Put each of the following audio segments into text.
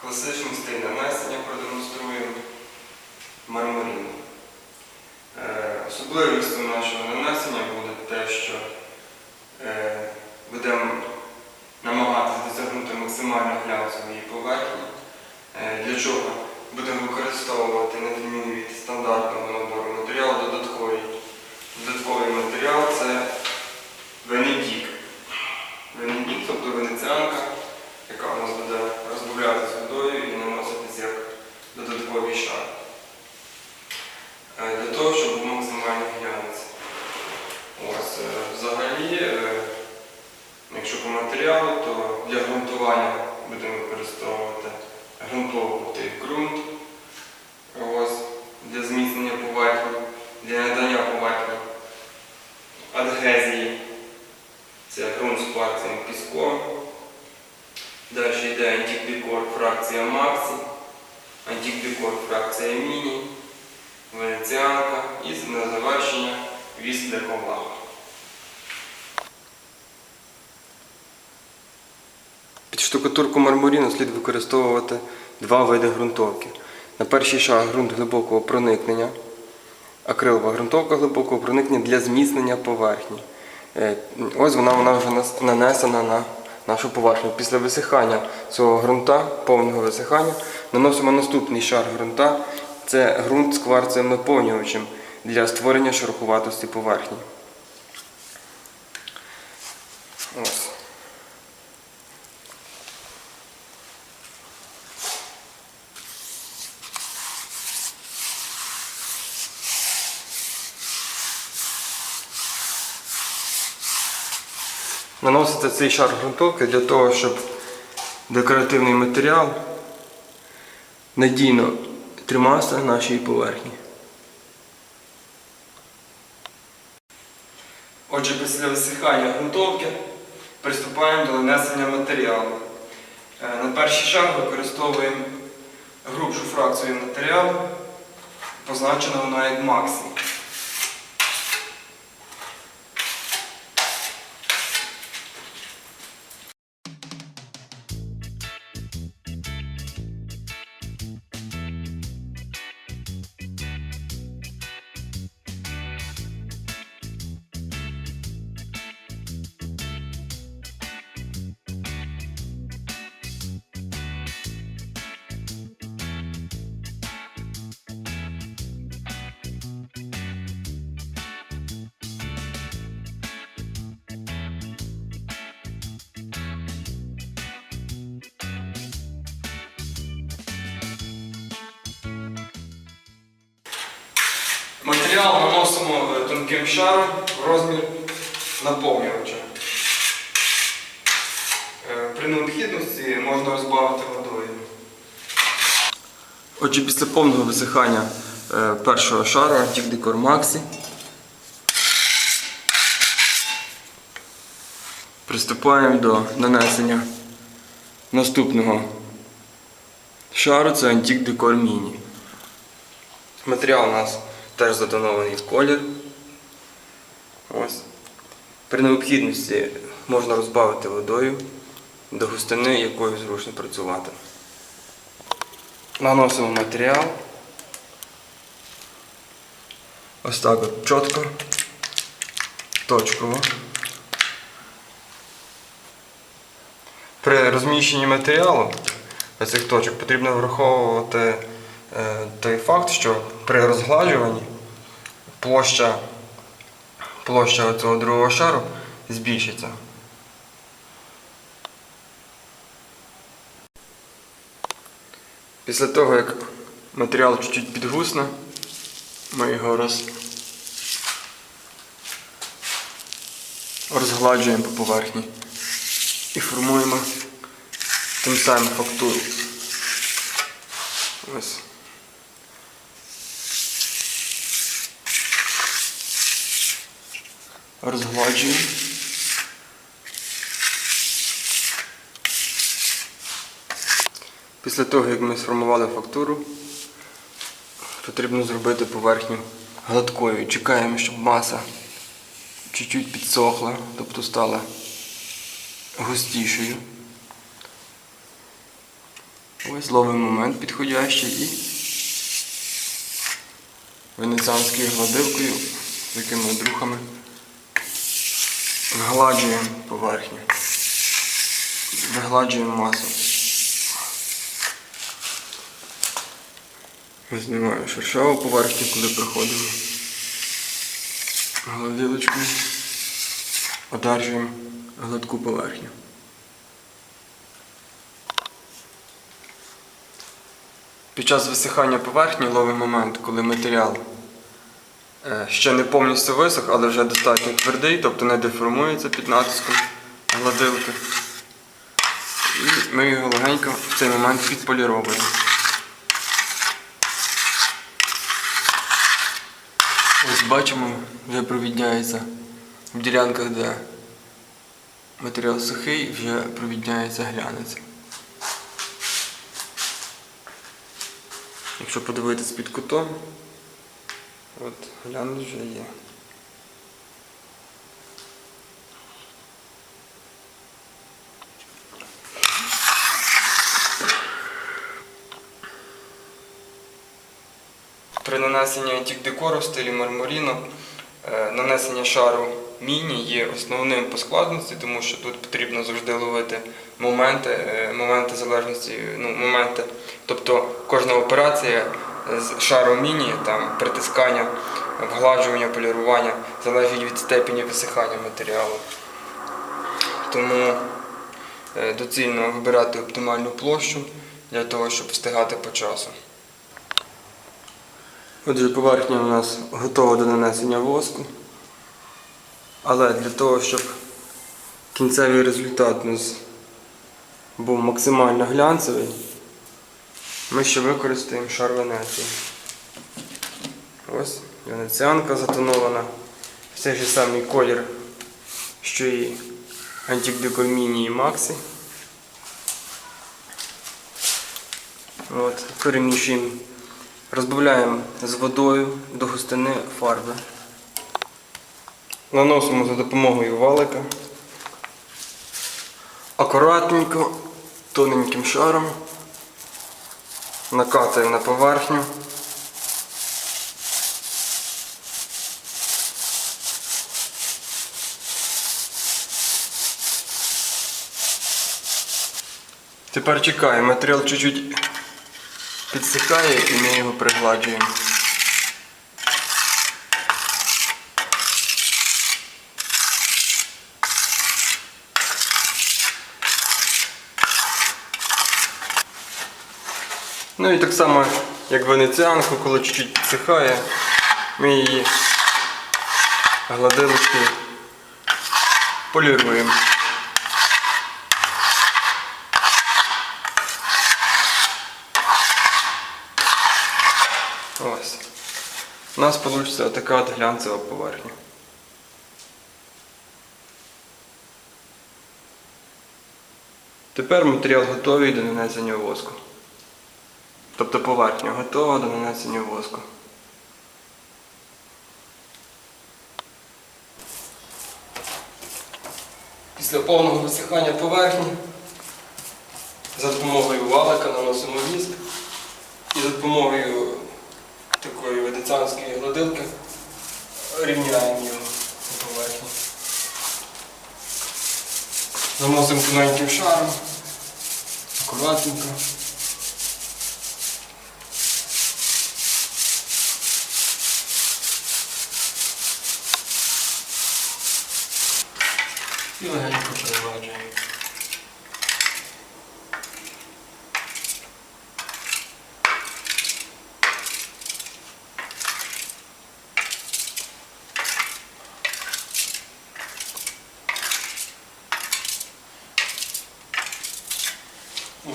Класичний стиль нанесення продемонструємо мармурин. Е, Особливістю нашого нанесення буде те, що е, будемо намагатися досягнути максимально глянцевої поверхні. Е, Для чого будемо використовувати на відміну від стандартного набору матеріалу додатковий Додатковий матеріал це венедік. Венедік, тобто венеціанка, яка у нас буде розбавлятися водою і наноситись як додатковий шар. Е, Для того, щоб був максимальний глянець. Ось, е, взагалі, е, якщо по матеріалу, то для ґрунтування будемо використовувати ґрунтовий ґрунт. Для зміцнення поверхні, для надання поверхні адгезії. Це ґрунт з кварцевим піском. Далі йде антикдекор фракція Максі, антикдекор фракція Міні, Венеціанка і на завершення віс для ковла. Під штукатурку мармуріну слід використовувати два види ґрунтовки. На перший шаг ґрунт глибокого проникнення, акрилова ґрунтовка глибокого проникнення для зміцнення поверхні. Е, Ось вона, вона вже нанесена на нашу поверхню. Після висихання цього ґрунта, повного висихання, наносимо наступний шар ґрунта. Це ґрунт з кварцевим наповнювачем для створення шероховатості поверхні. Ось. Наноситься цей шар ґрунтовки для того, щоб декоративний матеріал надійно тримався на нашій поверхні. Отже, після висихання ґрунтовки приступаємо до нанесення матеріалу. Е, На перший шаг використовуємо грубшу фракцію матеріалу, позначена вона як Максі. Матеріал наносимо е, тонким шаром в розмір наповнювача. Е, При необхідності можна розбавити водою. Отже, після повного висихання е, першого шару Decor Maxi приступаємо до нанесення наступного шару, це Antique Decor Mini. Матеріал у нас теж затонований колір. Ось. При необхідності можна розбавити водою до густини, якою зручно працювати. Наносимо матеріал. Ось так от чітко, точково. При розміщенні матеріалу цих точок потрібно враховувати е, той факт, що при розгладжуванні площа, площа цього другого шару збільшиться. Після того, як матеріал чуть-чуть підгусне, ми його роз... розгладжуємо по поверхні і формуємо тим самим фактуру. Ось. розгладжую. Після того, як ми сформували фактуру, потрібно зробити поверхню гладкою. Чекаємо, щоб маса чуть-чуть підсохла, тобто стала густішою. Ось ловимо момент підходящий і венеціанською гладивкою, такими друхами вгладжуємо поверхню. Вигладжуємо масу. Ми знімаємо шершаву поверхню, коли проходимо. Гладилочкою одержуємо гладку поверхню. Під час висихання поверхні ловимо момент, коли матеріал ще не повністю висох, але вже достатньо твердий, тобто не деформується під натиском гладилки. І ми його легенько в цей момент підполіровуємо. Ось бачимо, вже провідняється в ділянках, де матеріал сухий, вже провідняється глянець. Якщо подивитись під кутом, от глянець вже є. При нанесенні антик-декору в стилі мармуріно е, нанесення шару міні є основним по складності, тому що тут потрібно завжди ловити моменти, е, моменти залежності, ну, моменти. Тобто кожна операція з шару міні, там, притискання, вгладжування, полірування залежить від степені висихання матеріалу. Тому е, доцільно вибирати оптимальну площу для того, щоб встигати по часу. Отже, поверхня у нас готова до нанесення воску. Але для того, щоб кінцевий результат у нас був максимально глянцевий, ми ще використаємо шар Венеції. Ось венеціанка затонована. Все ж самий колір, що і Антик Декор Міні і Максі. От, перемішуємо Розбавляємо з водою до густини фарби. Наносимо за допомогою валика. Акуратненько, тоненьким шаром. Накатуємо на поверхню. Тепер чекаємо, матеріал чуть-чуть підсихає і ми його пригладжуємо. Ну і так само, як венеціанку, коли чуть-чуть підсихає, ми її гладилочкою поліруємо. У нас вийде така глянцева поверхня. Тепер матеріал готовий до нанесення воску. Тобто поверхня готова до нанесення воску. Після повного висихання поверхні за допомогою валика наносимо віск і за допомогою такої венеціанської гладилки рівняємо його на поверхні. Наносимо тоненьким шаром, акуратненько. І легенько перегладжуємо.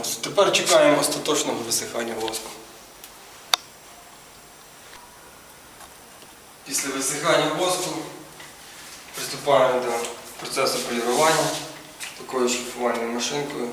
Ось, тепер чекаємо остаточного висихання воску. Після висихання воску приступаємо до процесу полірування такою шліфувальною машинкою.